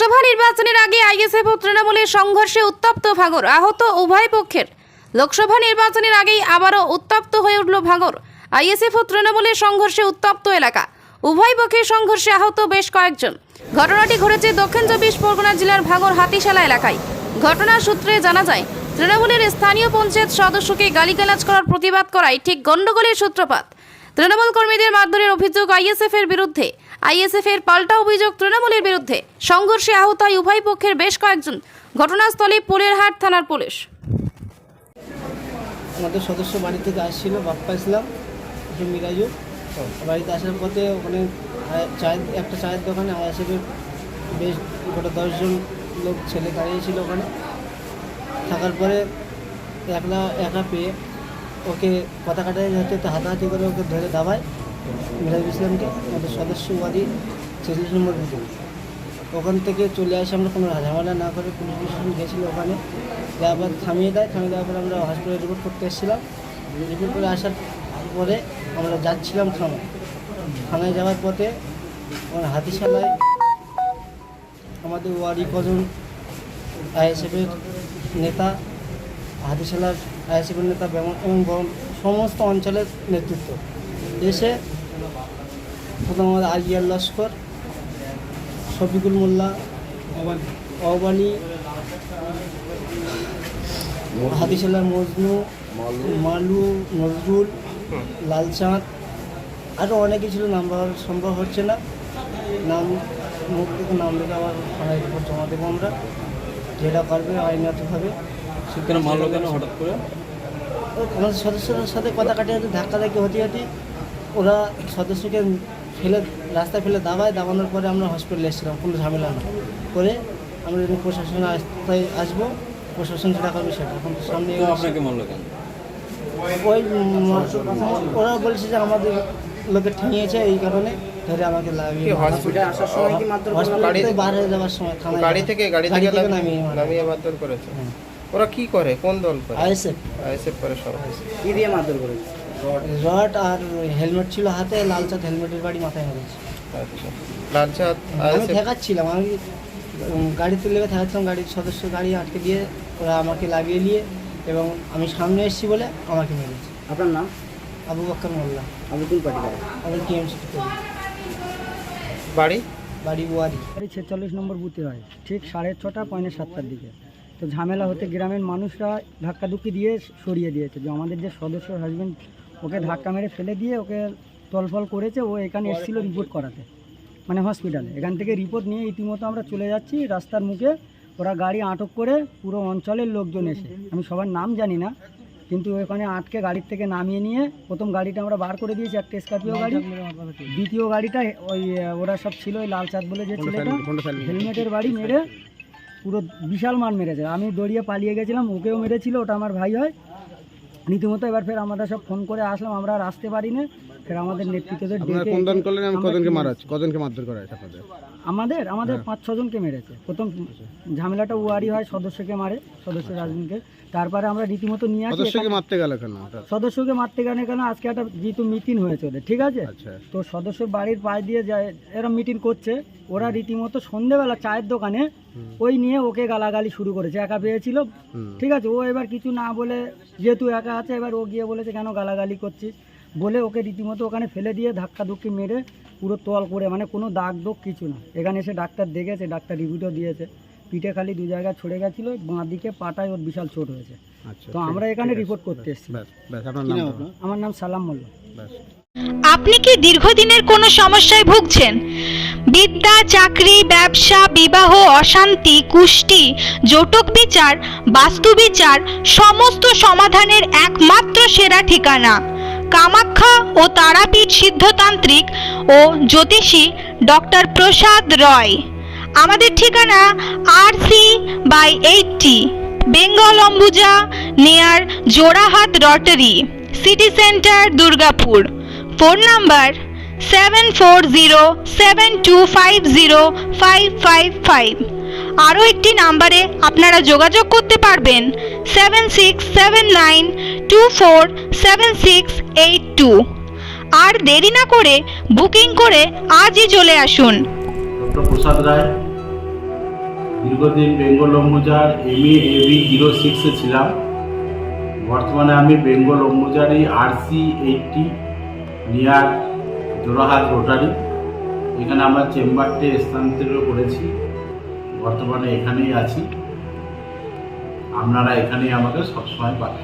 লোকসভা নির্বাচনের আগে আইএসএফ ও তৃণমূলের সংঘর্ষে উত্তপ্ত ভাঙর, আহত উভয় পক্ষের। লোকসভা নির্বাচনের আগেই আবারও উত্তপ্ত হয়ে উঠল ভাঙর। আইএসএফ ও তৃণমূলের সংঘর্ষে উত্তপ্ত এলাকা। উভয় পক্ষের সংঘর্ষে আহত বেশ কয়েকজন। ঘটনাটি ঘটেছে দক্ষিণ চব্বিশ পরগনা জেলার ভাঙর হাতিশালা এলাকায়। ঘটনার সূত্রে জানা যায়, তৃণমূলের স্থানীয় পঞ্চায়েত সদস্যকে গালিগালাজ করার প্রতিবাদ করায় ঠিক গণ্ডগোলের সূত্রপাত। তৃণমূল কর্মীদের মারধরের অভিযোগ আইএসএফ এর বিরুদ্ধে। আইএসএফ এর পাল্টা অভিযোগ তৃণমূলের বিরুদ্ধে। সংঘর্ষে আহত হয় উভয় পক্ষের বেশ কয়েকজন। ঘটনাস্থলে পোলেরহাট থানার পুলিশ। আমাদের সদস্য বাড়ি থেকে আসছিল, বাপ্পা ইসলাম মিরাজু। বাড়িতে আসার পথে ওখানে চায়ের, একটা চায়ের দোকানে আইএসএফের বেশ গোটা দশজন লোক, ছেলে দাঁড়িয়েছিল ওখানে। থাকার পরে একলা একা পেয়ে ওকে কথা কাটাই যাতে হাতাহাতি করে ওকে ধরে দাবায়। মিরাজ ইসলামকে আমাদের সদস্য বাড়ি ছেচল্লিশ নম্বর বুথে ওখান থেকে চলে আসে আমরা কোনো ঝামেলা না করে পুলিশ স্টেশন গেছিল ওখানে। আবার থামিয়ে দেয়, থামিয়ে দেওয়ার পরে আমরা হসপিটালে রিপোর্ট করতে এসেছিলাম। রিপোর্ট করে আসার পরে আমরা যাচ্ছিলাম থানায়। থানায় যাওয়ার পথে আমার হাতিশালায় আমাদের ওয়ারি কজন আইএসএফের নেতা, হাতিশালার আইএসএফের নেতা এবং সমস্ত অঞ্চলের নেতৃত্ব। এসে প্রথম আমাদের আজিয়ার লস্কর শফিকুল মোল্লা অবালি হাতিশালার মজনু মালু নজরুল লালচাঁদ আরও অনেকে ছিল নাম বলা সম্ভব হচ্ছে না। নাম মুখ থেকে নাম লেখা আবার থানায় রিপোর্ট জমা দেবো আমরা। যেটা পারবে আইনগতভাবে সেখানে মারলো কেন হঠাৎ করে? আমাদের সদস্যদের সাথে কথা কাটিয়ে কাটে ধাক্কা ধাক্কি হতে হতে ওরা সদস্যকে ফেলে রাস্তায় ফেলে দাবায় দাবানোর পরে আমরা হসপিটালে এসেছিলাম কোনো ঝামেলা না। করে আমরা যখন প্রশাসনে আসতে আসব প্রশাসন যেটা করবে সেটা। এখন তো সামনে আপনাকে কেন? ওই ওরা বলছে যে আমাদের লোকে ঠেঙিয়েছে এই কারণে ধরে আমাকে লাগিয়ে হসপিটালে আসার সময় কি মাত্র হসপিটাল বার হয়ে যাওয়ার সময় থানায় গাড়ি থেকে গাড়ি থেকে নাম- নামিয়ে নামিয়ে মারধর করেছে? ওরা কি করে? কোন দল করে? আইসে আইএসএফ করে সব। কি দিয়ে মারধর করেছে? রড আর হেলমেট ছিল হাতে লাল চাঁদ হেলমেটের বাড়ি মাথায় মেরেছে। লালচাঁদ আমি ঠেকাচ্ছিলাম আমি গাড়িতে লেগে ঠেকাচ্ছিলাম গাড়ির সদস্য গাড়ি আটকে দিয়ে ওরা আমাকে লাগিয়ে নিয়ে এবং আমি সামনে এসেছি বলে আমাকে মেরেছে। আপনার নাম? আবু বক্কর মোল্লা। আপনি কোন পার্টি করেন আমি টিএমসি বাড়ি? বাড়ি বুয়ারি বাড়ি ছেচল্লিশ নম্বর বুথে হয় ঠিক সাড়ে ছটা পয়নে সাতটার দিকে। তো ঝামেলা হতে গ্রামের মানুষরা ধাক্কাধুক্কি দিয়ে সরিয়ে দিয়েছে যে আমাদের যে সদস্য হাজবেন্ড ওকে ধাক্কা মেরে ফেলে দিয়ে ওকে তলফল করেছে ও এখানে এসেছিল রিপোর্ট করাতে মানে হসপিটালে এখান থেকে রিপোর্ট নিয়ে ইতিমধ্যে আমরা চলে যাচ্ছি রাস্তার মুখে। ওরা গাড়ি আটক করে পুরো অঞ্চলের লোকজন এসে আমি সবার নাম জানি না কিন্তু ওখানে আটকে গাড়ির থেকে নামিয়ে নিয়ে প্রথম গাড়িটা আমরা বার করে দিয়েছি একটা স্করপিও গাড়ি। দ্বিতীয় গাড়িটা ওই ওরা সব ছিল ওই লাল চাঁদ বলে যে ছেলেটা হেলমেটের বাড়ি মেরে পুরো বিশাল মান মেরেছে। আমি দড়িয়ে পালিয়ে গেছিলাম ওকেও মেরেছিল ওটা আমার ভাই হয়। রীতিমতো এবার ফের আমরা সব ফোন করে আসলাম আমরা আর আসতে পারি না ফের আমাদের নেতৃত্বদের ডেকে কোন করলেন? আমি কজনকে মারা হচ্ছে কজনকে মারধর করা হয়েছে আপনাদের? আমাদের আমাদের হ্যাঁ। পাঁচ ছজনকে মেরেছে। প্রথম ঝামেলাটা ওয়ারি হয় সদস্যকে মারে সদস্য রাজনীকে তারপরে আমরা রীতিমতো নিয়ে আসি সদস্যকে মারতে গেল কেন? সদস্যকে মারতে গেলে কেন? আজকে একটা যেহেতু মিটিং হয়েছে ওদের ঠিক আছে? আচ্ছা। তো সদস্য বাড়ির পাশ দিয়ে যায় এরা মিটিং করছে। ওরা রীতিমতো সন্ধেবেলা চায়ের দোকানে ওই নিয়ে ওকে গালাগালি শুরু করেছে একা পেয়েছিল। ঠিক আছে? ও এবার কিছু না বলে যেহেতু একা আছে এবার ও গিয়ে বলেছে কেন গালাগালি করছিস? বলে ওকে রীতিমতো ওখানে ফেলে দিয়ে ধাক্কা ধুক্কি মেরে পুরো তোয়াল করে মানে কোনো দাগ দোগ কিছু না। এখানে এসে ডাক্তার দেখেছে ডাক্তার রিভিউটাও দিয়েছে। পিঠে খালি দু জায়গায় ছড়ে গেছিল বাঁ দিকে পাটায় ওর বিশাল চোট হয়েছে। আচ্ছা তো আমরা এখানে রিপোর্ট করতে এসেছি। আমার নাম সালাম মোল্লা। আপনি কি দীর্ঘদিনের কোনো সমস্যায় ভুগছেন? বিদ্যা চাকরি ব্যবসা বিবাহ অশান্তি কুষ্টি জটক বিচার বাস্তু বিচার সমস্ত সমাধানের একমাত্র সেরা ঠিকানা। কামাখ্যা ও তারাপীঠ সিদ্ধতান্ত্রিক ও জ্যোতিষী ডক্টর প্রসাদ রয়। আমাদের ঠিকানা R C by eighty Bengal Ambuja near Jorahat rotary city centre Durgapur phone number seven four zero seven two five zero five five five আরও একটি নাম্বারে আপনারা যোগাযোগ করতে পারবেন seven six seven nine two four seven six eight two আর দেরি না করে বুকিং করে আজই চলে আসুন। প্রসাদ রায়, দীর্ঘদিন বেঙ্গল অম্বুজার এম এবি জিরো সিক্সে ছিলাম। বর্তমানে আমি Bengal অম্বুজারি R C eighty near Jorahat rotary. এখানে আমার চেম্বারটি স্থানান্তরিত করেছি। বর্তমানে এখানেই আছি। আপনারা এখানেই আমাকে সবসময় পাবেন।